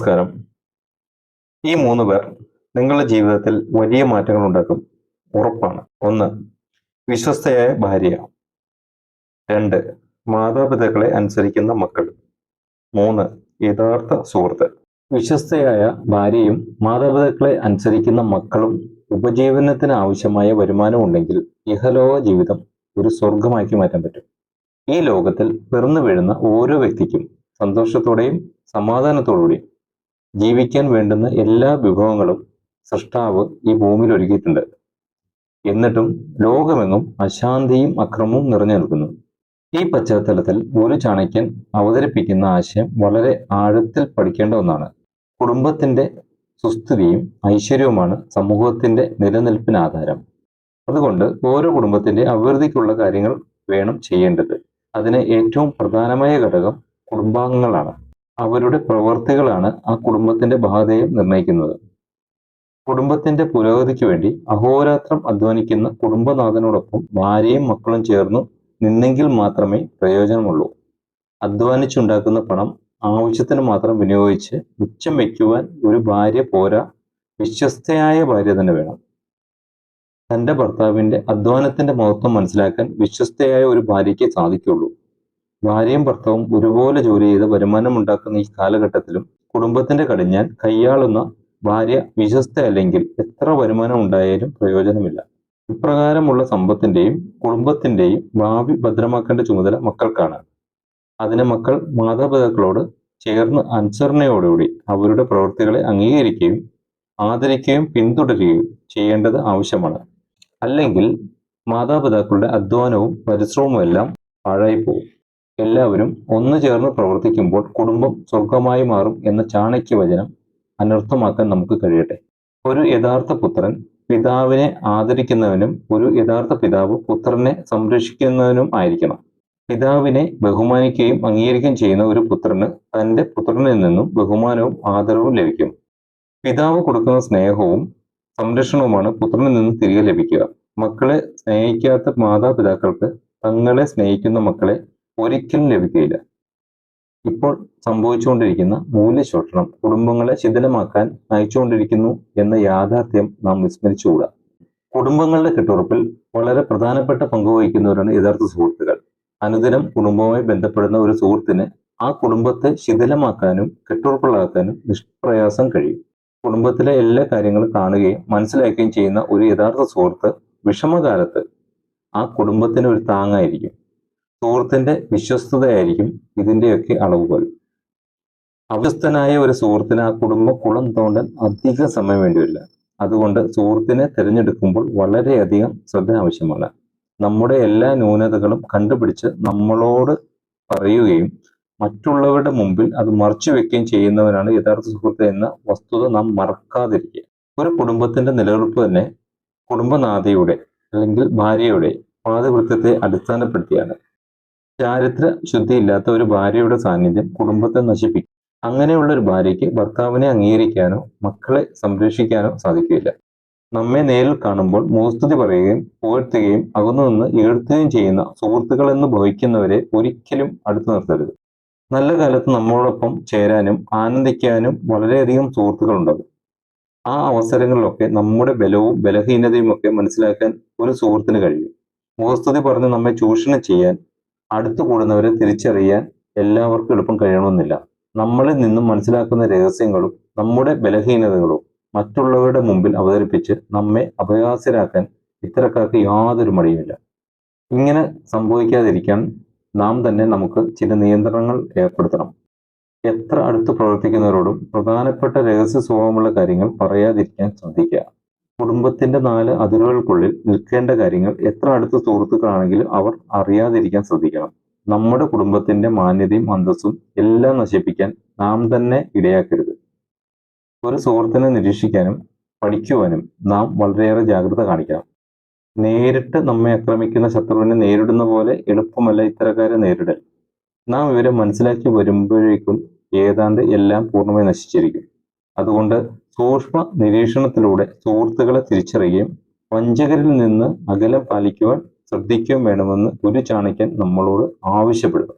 നമസ്കാരം. ഈ മൂന്ന് പേർ നിങ്ങളുടെ ജീവിതത്തിൽ വലിയ മാറ്റങ്ങൾ ഉണ്ടാക്കും ഉറപ്പാണ്. ഒന്ന് വിശ്വസ്തയായ ഭാര്യ. രണ്ട് മാതാപിതാക്കളെ അനുസരിക്കുന്ന മക്കൾ. മൂന്ന് യഥാർത്ഥ സുഹൃത്ത്. വിശ്വസ്തയായ ഭാര്യയും മാതാപിതാക്കളെ അനുസരിക്കുന്ന മക്കളും ഉപജീവനത്തിന് ആവശ്യമായ വരുമാനം ഉണ്ടെങ്കിൽ ഇഹലോക ജീവിതം ഒരു സ്വർഗമാക്കി മാറ്റാൻ പറ്റും. ഈ ലോകത്തിൽ പിറന്നു വീഴുന്ന ഓരോ വ്യക്തിക്കും സന്തോഷത്തോടെയും സമാധാനത്തോടുകൂടിയും ജീവിക്കാൻ വേണ്ടുന്ന എല്ലാ വിഭവങ്ങളും സൃഷ്ടാവ് ഈ ഭൂമിയിൽ ഒരുക്കിയിട്ടുണ്ട്. എന്നിട്ടും ലോകമെങ്ങും അശാന്തിയും അക്രമവും നിറഞ്ഞു നിൽക്കുന്നു. ഈ പശ്ചാത്തലത്തിൽ ഒരു ചാണക്യൻ അവതരിപ്പിക്കുന്ന ആശയം വളരെ ആഴത്തിൽ പഠിക്കേണ്ട ഒന്നാണ്. കുടുംബത്തിന്റെ സുസ്ഥിതിയും ഐശ്വര്യവുമാണ് സമൂഹത്തിന്റെ നിലനിൽപ്പിന് ആധാരം. അതുകൊണ്ട് ഓരോ കുടുംബത്തിന്റെ അഭിവൃദ്ധിക്കുള്ള കാര്യങ്ങൾ വേണം ചെയ്യേണ്ടത്. അതിന് ഏറ്റവും പ്രധാനമായ ഘടകം കുടുംബാംഗങ്ങളാണ്. അവരുടെ പ്രവർത്തികളാണ് ആ കുടുംബത്തിന്റെ ബാധയെ നിർണയിക്കുന്നത്. കുടുംബത്തിന്റെ പുരോഗതിക്ക് വേണ്ടി അഹോരാത്രം അധ്വാനിക്കുന്ന കുടുംബനാഥനോടൊപ്പം ഭാര്യയും മക്കളും ചേർന്നു നിന്നെങ്കിൽ മാത്രമേ പ്രയോജനമുള്ളൂ. അധ്വാനിച്ചുണ്ടാക്കുന്ന പണം ആവശ്യത്തിന് മാത്രം വിനിയോഗിച്ച് മിച്ചം വയ്ക്കുവാൻ ഒരു ഭാര്യ പോരാ വിശ്വസ്തയായ ഭാര്യ തന്നെ വേണം. തന്റെ ഭർത്താവിന്റെ അധ്വാനത്തിന്റെ മഹത്വം മനസ്സിലാക്കാൻ വിശ്വസ്തയായ ഒരു ഭാര്യയ്ക്ക് സാധിക്കുള്ളൂ. ഭാര്യയും ഭർത്താവും ഒരുപോലെ ജോലി ചെയ്ത് വരുമാനം ഉണ്ടാക്കുന്ന ഈ കാലഘട്ടത്തിലും കുടുംബത്തിന്റെ കടിഞ്ഞാൻ കൈയാളുന്ന ഭാര്യ വിശ്വസ്ത അല്ലെങ്കിൽ എത്ര വരുമാനം ഉണ്ടായാലും പ്രയോജനമില്ല. ഇപ്രകാരമുള്ള സമ്പത്തിന്റെയും കുടുംബത്തിന്റെയും ഭാവി ഭദ്രമാക്കേണ്ട ചുമതല മക്കൾക്കാണ്. അതിന് മക്കൾ മാതാപിതാക്കളോട് ചേർന്ന് അനുസരണയോടുകൂടി അവരുടെ പ്രവൃത്തികളെ അംഗീകരിക്കുകയും ആദരിക്കുകയും പിന്തുടരുകയും ചെയ്യേണ്ടത് ആവശ്യമാണ്. അല്ലെങ്കിൽ മാതാപിതാക്കളുടെ അധ്വാനവും പരിശ്രമവും എല്ലാം പാഴായി പോകും എല്ലാവരും ഒന്നു ചേർന്ന് പ്രവർത്തിക്കുമ്പോൾ കുടുംബം സ്വർഗമായി മാറും എന്ന ചാണക്യ വചനം അനർത്ഥമാക്കാൻ നമുക്ക് കഴിയട്ടെ. ഒരു യഥാർത്ഥ പുത്രൻ പിതാവിനെ ആദരിക്കുന്നവനും ഒരു യഥാർത്ഥ പിതാവ് പുത്രനെ സംരക്ഷിക്കുന്നവനും ആയിരിക്കണം. പിതാവിനെ ബഹുമാനിക്കുകയും അംഗീകരിക്കുകയും ചെയ്യുന്ന ഒരു പുത്രന് തന്റെ പുത്രനിൽ നിന്നും ബഹുമാനവും ആദരവും ലഭിക്കും. പിതാവ് കൊടുക്കുന്ന സ്നേഹവും സംരക്ഷണവുമാണ് പുത്രനിൽ നിന്നും തിരികെ ലഭിക്കുക. മക്കളെ സ്നേഹിക്കാത്ത മാതാപിതാക്കൾക്ക് തങ്ങളെ സ്നേഹിക്കുന്ന മക്കളെ ഒരിക്കലും ലഭിക്കുകയില്ല. ഇപ്പോൾ സംഭവിച്ചുകൊണ്ടിരിക്കുന്ന മൂല്യശോഷണം കുടുംബങ്ങളെ ശിഥിലമാക്കാൻ നയിച്ചുകൊണ്ടിരിക്കുന്നു എന്ന യാഥാർത്ഥ്യം നാം വിസ്മരിച്ചുകൂടാ. കുടുംബങ്ങളുടെ കെട്ടുറപ്പിൽ വളരെ പ്രധാനപ്പെട്ട പങ്കുവഹിക്കുന്നവരാണ് യഥാർത്ഥ സുഹൃത്തുക്കൾ. അനുദിനം കുടുംബവുമായി ബന്ധപ്പെടുന്ന ഒരു സുഹൃത്തിന് ആ കുടുംബത്തെ ശിഥിലമാക്കാനും കെട്ടുറപ്പുള്ളാക്കാനും നിഷ്പ്രയാസം കഴിയും. കുടുംബത്തിലെ എല്ലാ കാര്യങ്ങളും കാണുകയും മനസ്സിലാക്കുകയും ചെയ്യുന്ന ഒരു യഥാർത്ഥ സുഹൃത്ത് വിഷമകാലത്ത് ആ കുടുംബത്തിന് ഒരു താങ്ങായിരിക്കും. സുഹൃത്തിന്റെ വിശ്വസ്തതയായിരിക്കും ഇതിന്റെയൊക്കെ അളവുകൾ അവിശ്വസ്തനായ ഒരു സുഹൃത്തിന് ആ കുടുംബ കുളം തോണ്ടാൻ അധിക സമയം വേണ്ടിവരില്ല. അതുകൊണ്ട് സുഹൃത്തിനെ തിരഞ്ഞെടുക്കുമ്പോൾ വളരെയധികം ശ്രദ്ധ ആവശ്യമാണ്. നമ്മുടെ എല്ലാ ന്യൂനതകളും കണ്ടുപിടിച്ച് നമ്മളോട് പറയുകയും മറ്റുള്ളവരുടെ മുമ്പിൽ അത് മറച്ചു വെക്കുകയും ചെയ്യുന്നവനാണ് യഥാർത്ഥ സുഹൃത്ത് എന്ന വസ്തുത നാം മറക്കാതിരിക്കുക. ഒരു കുടുംബത്തിന്റെ നിലനിൽപ്പ് തന്നെ കുടുംബനാഥയുടെ അല്ലെങ്കിൽ ഭാര്യയുടെ പാതിവൃത്തത്തെ അടിസ്ഥാനപ്പെടുത്തിയാണ്. ചാരിത്ര ശുദ്ധിയില്ലാത്ത ഒരു ഭാര്യയുടെ സാന്നിധ്യം കുടുംബത്തെ നശിപ്പിക്കും. അങ്ങനെയുള്ള ഒരു ഭാര്യയ്ക്ക് ഭർത്താവിനെ അംഗീകരിക്കാനോ മക്കളെ സംരക്ഷിക്കാനോ സാധിക്കില്ല. നമ്മെ നേരിൽ കാണുമ്പോൾ മൂസ്തുതി പറയുകയും പുകഴ്ത്തുകയും അകന്നു നിന്ന് ഈഴ്ത്തുകയും ചെയ്യുന്ന സുഹൃത്തുക്കളെന്ന് ഭവിക്കുന്നവരെ ഒരിക്കലും അടുത്തു നിർത്തരുത്. നല്ല കാലത്ത് നമ്മളോടൊപ്പം ചേരാനും ആനന്ദിക്കാനും വളരെയധികം സുഹൃത്തുക്കൾ ഉണ്ടാകും ആ അവസരങ്ങളിലൊക്കെ നമ്മുടെ ബലവും ബലഹീനതയും ഒക്കെ മനസ്സിലാക്കാൻ ഒരു സുഹൃത്തിന് കഴിയും. മുഖസ്തുതി പറഞ്ഞ് നമ്മെ ചൂഷണം ചെയ്യാൻ അടുത്തു കൂടുന്നവരെ തിരിച്ചറിയാൻ എല്ലാവർക്കും എളുപ്പം കഴിയണമെന്നില്ല. നമ്മളിൽ നിന്നും മനസ്സിലാക്കുന്ന രഹസ്യങ്ങളും നമ്മുടെ ബലഹീനതകളും മറ്റുള്ളവരുടെ മുമ്പിൽ അവതരിപ്പിച്ച് നമ്മെ അപഹാസ്യരാക്കാൻ ഇത്തരക്കാർക്ക് യാതൊരു മടിയുമില്ല. ഇങ്ങനെ സംഭവിക്കാതിരിക്കാൻ നാം തന്നെ നമുക്ക് ചില നിയന്ത്രണങ്ങൾ ഏർപ്പെടുത്തണം. എത്ര അടുത്ത് പ്രവർത്തിക്കുന്നവരോടും പ്രധാനപ്പെട്ട രഹസ്യ സ്വഭാവമുള്ള കാര്യങ്ങൾ പറയാതിരിക്കാൻ ശ്രദ്ധിക്കുക. കുടുംബത്തിന്റെ നാല് അതിരുകൾക്കുള്ളിൽ നിൽക്കേണ്ട കാര്യങ്ങൾ എത്ര അടുത്ത സുഹൃത്തുക്കളാണെങ്കിലും അവർ അറിയാതിരിക്കാൻ ശ്രദ്ധിക്കണം. നമ്മുടെ കുടുംബത്തിന്റെ മാന്യതയും അന്തസ്സും എല്ലാം നശിപ്പിക്കാൻ നാം തന്നെ ഇടയാക്കരുത്. ഒരു സുഹൃത്തിനെ നിരീക്ഷിക്കാനും പഠിക്കുവാനും നാം വളരെയേറെ ജാഗ്രത കാണിക്കണം. നേരിട്ട് നമ്മെ ആക്രമിക്കുന്ന ശത്രുവിനെ നേരിടുന്ന പോലെ എളുപ്പമല്ല ഇത്തരക്കാരെ നേരിടൽ. നാം ഇവരെ മനസ്സിലാക്കി വരുമ്പോഴേക്കും ഏതാണ്ട് എല്ലാം പൂർണമായി നശിച്ചിരിക്കും. അതുകൊണ്ട് സൂക്ഷ്മ നിരീക്ഷണത്തിലൂടെ സുഹൃത്തുക്കളെ തിരിച്ചറിയുകയും വഞ്ചകരിൽ നിന്ന് അകലം പാലിക്കുവാൻ ശ്രദ്ധിക്കുകയും വേണമെന്ന് ഗുരു ചാണക്യൻ നമ്മളോട് ആവശ്യപ്പെടുന്നു.